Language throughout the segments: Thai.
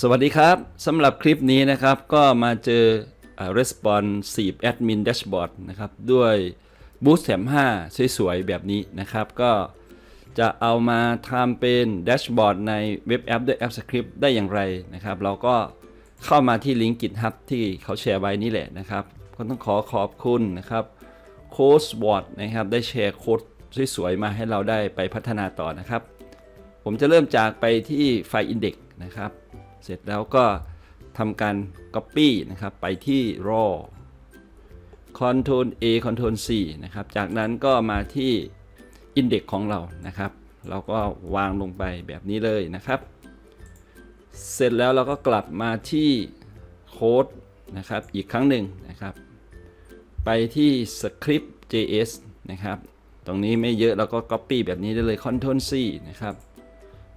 สวัสดีครับสำหรับคลิปนี้นะครับก็มาเจอ responsive admin dashboard นะครับด้วย Boost แถม5 สวยๆ แบบนี้นะครับ ก็จะเอามาทำเป็นแดชบอร์ดในเว็บแอปด้วย AppScript ได้อย่างไรนะครับ เราก็เข้ามาที่ลิงก์ GitHub ที่เขาแชร์ไว้นี่แหละนะครับ ก็ต้องขอขอบคุณนะครับโค้ชบอร์ดนะครับ ได้แชร์โค้ดสวยๆ มาให้เราได้ไปพัฒนาต่อนะครับ ผมจะเริ่มจากไปที่ไฟล์ index นะครับ เสร็จแล้วก็ทำการ copy นะครับไปที่ raw ctrl A ctrl C นะครับ จากนั้นก็มาที่ index ของเรานะครับ เราก็วางลงไปแบบนี้เลยนะครับ เสร็จแล้วเราก็กลับมาที่โค้ดนะครับ อีกครั้งหนึ่งนะครับ ไปที่ script JS นะครับ ตรงนี้ไม่เยอะเราก็ copy แบบนี้ได้เลย ctrl C นะครับ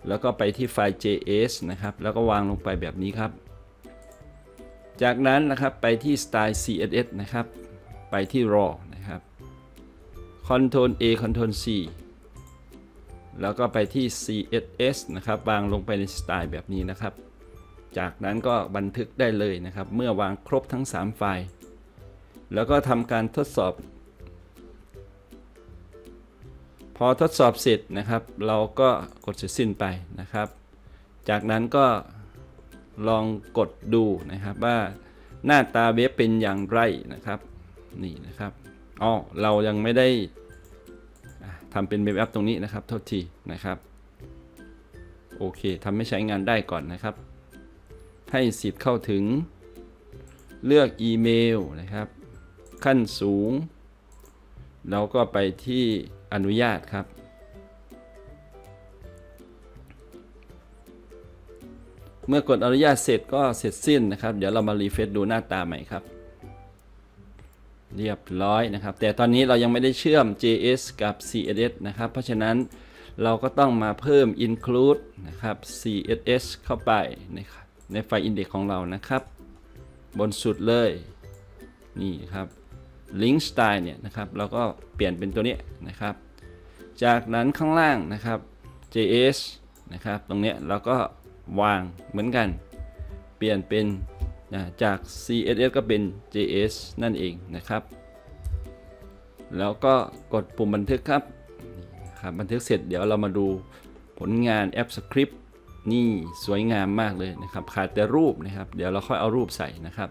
แล้วก็ไปที่ไฟล์ JS นะครับ แล้วก็วางลงไปแบบนี้ครับ จากนั้นนะครับไปที่ Style CSS นะครับ ไปที่ Raw นะครับ Ctrl A Ctrl C แล้วก็ไปที่ CSS นะครับ วางลงไปในสไตล์แบบนี้นะครับ จากนั้นก็บันทึกได้เลยนะครับ เมื่อวางครบทั้ง 3 ไฟล์ แล้วก็ทำการทดสอบ พอทดสอบเสร็จนะครับ เราก็กดเสร็จสิ้นไปนะครับ จากนั้นก็ลองกดดูนะครับว่าหน้าตาเว็บเป็นอย่างไรนะครับนี่นะครับอ๋อเรายังไม่ได้ทำเป็นเว็บแอปตรงนี้นะครับโทษทีนะครับโอเคทำให้ใช้งานได้ก่อนนะครับ ให้สิทธิ์เข้าถึง เลือกอีเมลนะครับ ขั้นสูง เราก็ไปที่อนุญาตครับ เมื่อกดอนุญาตเสร็จก็เสร็จสิ้นนะครับ เดี๋ยวเรามารีเฟซดูหน้าตาใหม่ครับ เรียบร้อยนะครับ แต่ตอนนี้เรายังไม่ได้เชื่อม JS กับ CSS นะครับ เพราะฉะนั้นเราก็ต้องมาเพิ่ม include นะครับ CSS เข้าไปในในไฟล์ index ของเรานะครับ บนสุดเลย นี่ครับ link style เนี่ยนะครับเราก็เปลี่ยนเป็นตัวนี้นะครับ จากนั้นข้างล่างนะครับ JS นะครับตรงนี้เราก็วางเหมือนกัน เปลี่ยนเป็นนะจาก CSS ก็เป็น JS นั่นเองนะครับ แล้วก็กดปุ่มบันทึกครับครับบันทึกเสร็จเดี๋ยวเรามาดูผลงานแอป Script นี่สวยงามมากเลยนะครับ ขาดแต่รูปนะครับ เดี๋ยวเราค่อยเอารูปใส่นะครับ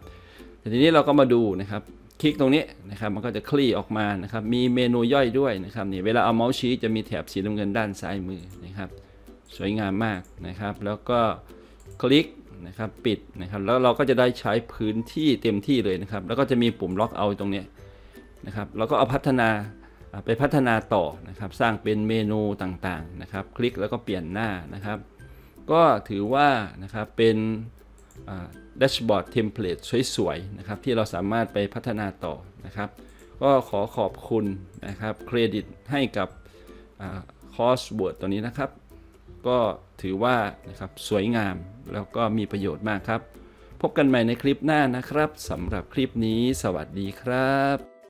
แต่ทีนี้เราก็มาดูนะครับ คลิกตรงนี้นะครับมันก็จะคลี่ออกมานะครับมีเมนูย่อยด้วยนะครับนี่เวลาเอาเมาส์ชี้จะมีแถบสีน้ำเงินด้านซ้ายมือนะครับ สวยงามมากนะครับ แล้วก็คลิกนะครับปิดนะครับแล้วเราก็จะได้ใช้พื้นที่เต็มที่เลยนะครับ แล้วก็จะมีปุ่มล็อกเอาตรงนี้นะครับเราก็เอาพัฒนาไปพัฒนาต่อนะครับ สร้างเป็นเมนูต่างๆนะครับ คลิกแล้วก็เปลี่ยนหน้านะครับ ก็ถือว่านะครับเป็น แดชบอร์ดเทมเพลตสวยๆนะครับที่เราสามารถไปพัฒนาต่อนะครับ ก็ขอขอบคุณนะครับเครดิตให้กับคอร์สบวดตัวนี้นะครับ ก็ถือว่านะครับสวยงามแล้วก็มีประโยชน์มากครับ พบกันใหม่ในคลิปหน้านะครับสำหรับคลิปนี้ สวัสดีครับ